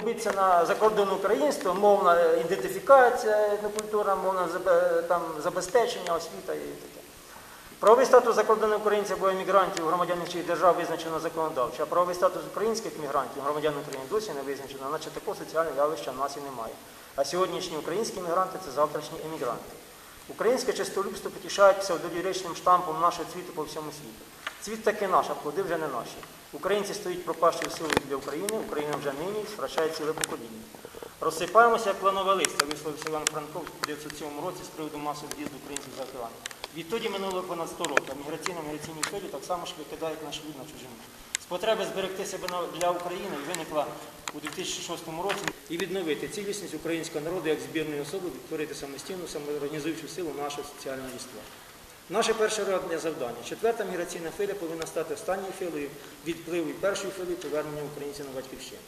добитися на закордонне українство, мовна ідентифікація етнокультурна, мовне забе- там, забезпечення, освіта і таке. Правовий статус закордонних українців або емігрантів громадян інших держав визначено законодавчо, а правовий статус українських мігрантів, громадян України досі не визначено, наче такого соціального явища в нас і немає. А сьогоднішні українські мігранти це завтрашні емігранти. Українське чистолюбство потішають псевдоліричним штампом нашого цвіту по всьому світу. Цвіт таки наш, а плоди вже не наші. Українці стоять пропащою силою для України, Україна вже нині втрачає ціле покоління. Розсипаємося, як планове листя, висловився Іван Франко в 1907 році з приводу масового в'їзду українців за океан. Відтоді минуло понад 100 років, а міграційно міграційні хвилі так само ж викидають наш люд на чужину. З потреби зберегти себе для України виникла у 2006 році і відновити цілісність українського народу як збірної особи, відтворити самостійну, самоорганізуючу силу нашого соціального єства. Наше перше родне завдання. Четверта міграційна хвиля повинна стати останньою хвилею відпливу і першою хвилею повернення українців на батьківщину.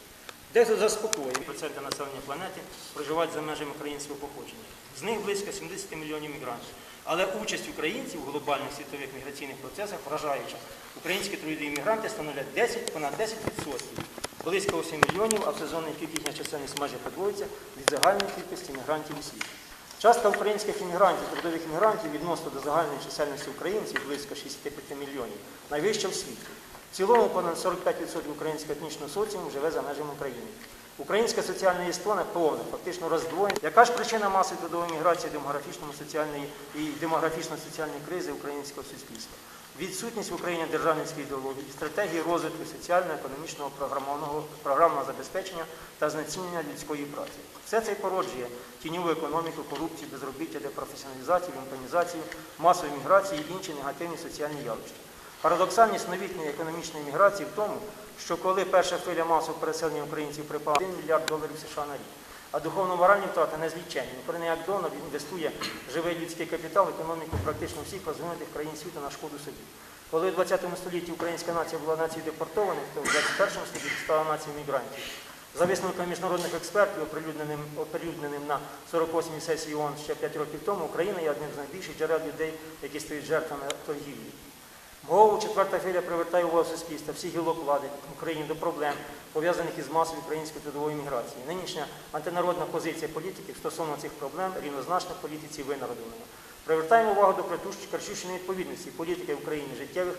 Дехто заспокоює проценти населення планети проживають за межами українського походження. З них близько 70 мільйонів мігрантів. Але участь українців у глобальних світових міграційних процесах вражаюча. Українські трудові мігранти становлять 10, понад 10%, близько 8 мільйонів, а в сезонний пік їхня чисельність майже подвоїться від загальної кількості мігрантів у світі. Частка українських іммігрантів, трудових іммігрантів відносно до загальної чисельності українців близько 65 мільйонів, найвища в світі. В цілому понад 45% українського етнічного соціуму живе за межами України. Українське соціальне єство повна, фактично роздвоєне. Яка ж причина маси трудової міграції демографічної соціальної і демографічно-соціальної кризи українського суспільства? Відсутність в Україні державницької ідеології, стратегії розвитку соціально-економічного програмного, програмного забезпечення та знецінення людської праці. Все це й породжує тіньову економіку, корупцію, безробіття, депрофесіоналізацію, вімпанізацію, масову міграцію і інші негативні соціальні явища. Парадоксальність новітньої економічної міграції в тому, що коли перша хвиля масового переселення українців припала 1 мільярд доларів США на рік, а духовно-моральні втрати незліченні. Україна як донор інвестує живий людський капітал в економіку практично всіх розвинутих країн світу на шкоду собі. Коли в 20 столітті українська нація була нацією депортованих, то в 21 столітті стала нацією мігрантів. За висновками міжнародних експертів, оприлюдненим, оприлюдненим на 48-й сесії ООН ще 5 років тому, Україна є одним з найбільших джерел людей, які стають жертвами торгівлі. Голову четверта хвиля привертає увагу суспільства, всіх гілок влади України до проблем, пов'язаних із масовою української трудової міграції. Нинішня антинародна позиція політиків стосовно цих проблем рівнозначна політиці винародування. Привертаємо увагу до кричущої невідповідності політики України життєвих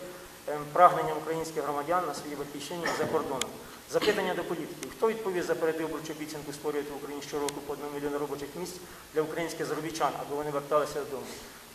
прагнення прагненням українських громадян на своїй батьківщині за кордоном. Запитання до політиків. Хто відповість за передвиборчу обіцянку створювати в Україні щороку по 1 мільйону робочих місць для українських заробітчан, аби вони верталися додому?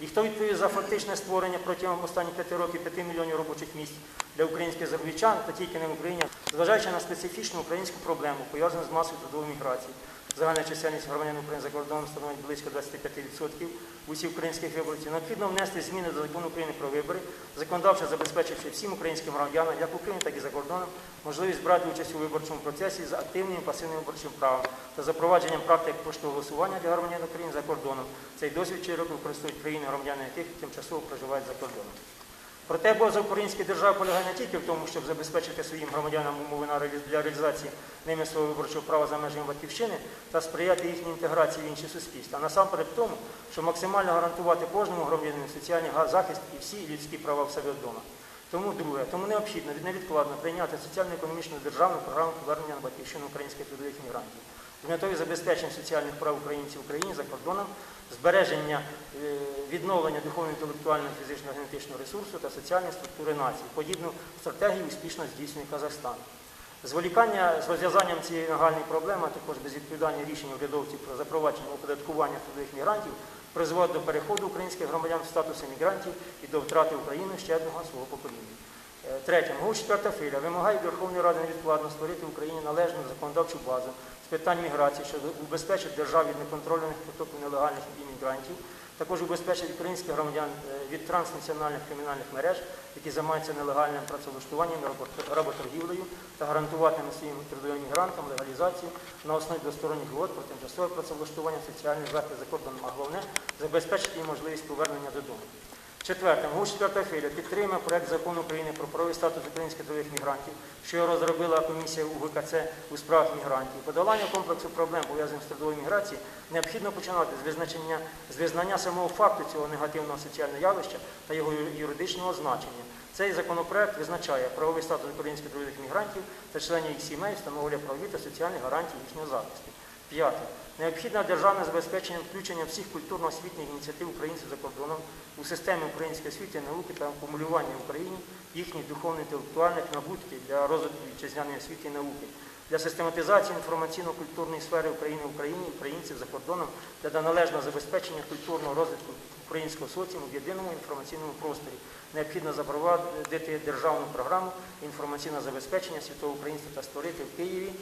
І хто відповість за фактичне створення протягом останніх п'яти років 5 мільйонів робочих місць для українських заробітчан, та тільки не в Україні, зважаючи на специфічну українську проблему, пов'язану з масою трудової міграції. Загальна чисельність громадян України за кордоном становить близько 25% усіх українських виборців. Необхідно внести зміни до закону України про вибори, законодавчо забезпечивши всім українським громадянам, як в Україні, так і за кордоном, можливість брати участь у виборчому процесі з активним і пасивним виборчим правом та запровадженням практик поштового голосування для громадян України за кордоном. Цей досвід широко використовують країни, громадяни яких тимчасово проживають за кордоном. Проте обов'язок української держави полягає не тільки в тому, щоб забезпечити своїм громадянам умови для реалізації ними свого виборчого права за межами батьківщини та сприяти їхній інтеграції в інші суспільства, а насамперед в тому, щоб максимально гарантувати кожному громадянину соціальний захист і всі людські права в себе вдома. Тому друге, тому необхідно невідкладно прийняти соціально-економічну державну програму повернення на батьківщину українських трудових мігрантів з метою забезпечення соціальних прав українців в Україні за кордоном, збереження е, відновлення духовно-інтелектуального, фізичного генетичного ресурсу та соціальної структури нації. Подібну стратегію успішно здійснює Казахстан. Зволікання з розв'язанням цієї нагальної проблеми, а також безвідповідальні рішення урядовців про запровадження оподаткування трудових мігрантів призводить до переходу українських громадян в статус емігрантів і до втрати України ще одного свого покоління. Третє, МГУ четверта хвиля. Вимагає Верховної Ради невідкладно створити в Україні належну законодавчу базу з питань міграції, що убезпечить державу від неконтрольованих потоків нелегальних іммігрантів, також убезпечить українських громадян е, від транснаціональних кримінальних мереж, які займаються нелегальним працевлаштуванням работоргівлею та гарантуватиме своїм трудовим мігрантам легалізацію на основі двосторонніх угод про тимчасове працевлаштування, соціальний захист за кордоном, а головне забезпечити їм можливість повернення додому. Четверте, МГУ четверта хвиля підтримує проект закону України про правовий статус українських трудових мігрантів, що його розробила комісія УГКЦ у справах мігрантів. Подолання комплексу проблем, пов'язаних з трудовою міграцією, необхідно починати з визначення з визнання самого факту цього негативного соціального явища та його юридичного значення. Цей законопроект визначає правовий статус українських трудових мігрантів та членів їх сімей, встановлює правові та соціальні гарантії їхнього захисту. П'яте. Необхідне державне забезпечення включення всіх культурно-освітніх ініціатив українців за кордоном у системі української освіти, науки та акумулювання в Україні їхніх духовно-інтелектуальних набутків для розвитку вітчизняної освіти і науки, для систематизації інформаційно-культурної сфери України в Україні, українців за кордоном для належного забезпечення культурного розвитку українського соціуму в єдиному інформаційному просторі. Необхідно запровадити державну програму інформаційного забезпечення світового українства та створити в Києві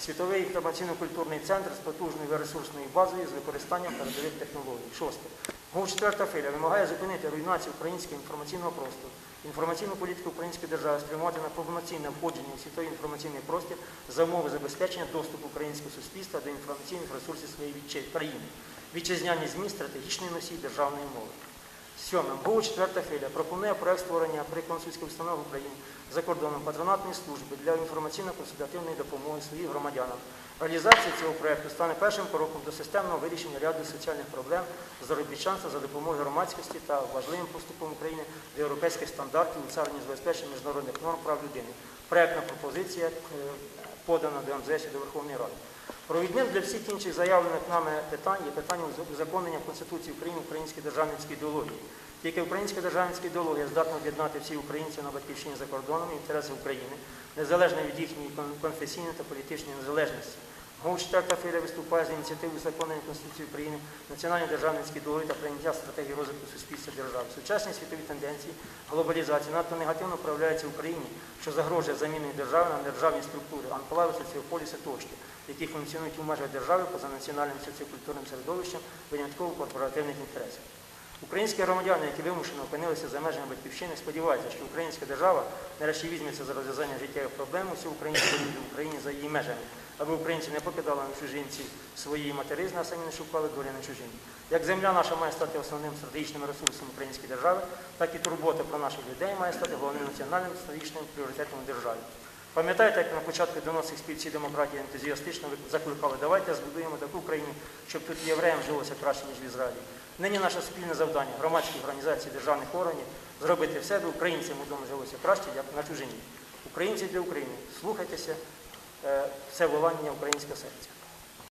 світовий інформаційно-культурний центр з потужною ресурсною базою з використанням передових технологій. Шосте. ГУ четверта филя вимагає зупинити руйнацію українського інформаційного простору. Інформаційну політику української держави спрямувати на повноцінне входження у світовий інформаційний простір за умови забезпечення доступу українського суспільства до інформаційних ресурсів своєї країни. Вітчизняні ЗМІ стратегічний носій державної мови. Сьоме. ГУ четверта філія пропонує проект створення при консульських установах України за кордоном патронатної служби для інформаційно-консультативної допомоги своїм громадянам. Реалізація цього проекту стане першим кроком до системного вирішення ряду соціальних проблем заробітчанства за допомогою громадськості та важливим поступом України до європейських стандартів у царині забезпечення міжнародних норм прав людини. Проектна пропозиція е, подана до МЗС і до Верховної Ради. Провідним для всіх інших заявлених нами питань є питання узаконення Конституції України української державницької ідеології. Тільки українська державницька ідеологія здатна об'єднати всіх українців на батьківщині за кордоном і інтереси України, незалежно від їхньої конфесійної та політичної незалежності. 4 філія виступає з ініціативою законної Конституції України, національної державницької ідеології та прийняття стратегії розвитку суспільства держави. Сучасні світові тенденції глобалізації надто негативно проявляються в Україні, що загрожує заміною держави на державні структури, анклави, соціополіси тощо, які функціонують у межах держави поза національним соціокультурним середовищем винятково корпоративних інтересів. Українські громадяни, які вимушено опинилися за межами батьківщини, сподіваються, що українська держава нарешті візьметься за розв'язання життєвих проблем усіх українських людей в Україні за її межами, аби українці не покидали на чужинці своєї материзни, а самі не шукали долі на чужині. Як земля наша має стати основним стратегічним ресурсом української держави, так і турбота про наших людей має стати головним національним стратегічним пріоритетом у державі. Пам'ятаєте, як на початку доносних співці демократії ентузіастично закликали, давайте збудуємо таку країну, щоб тут євреям жилося краще, ніж в Ізраїлі. Нині наше спільне завдання громадських організацій, державних органів зробити все, аби українцям удома жилося краще, як на чужині. Українці для України. Слухайтеся це волання українського серця.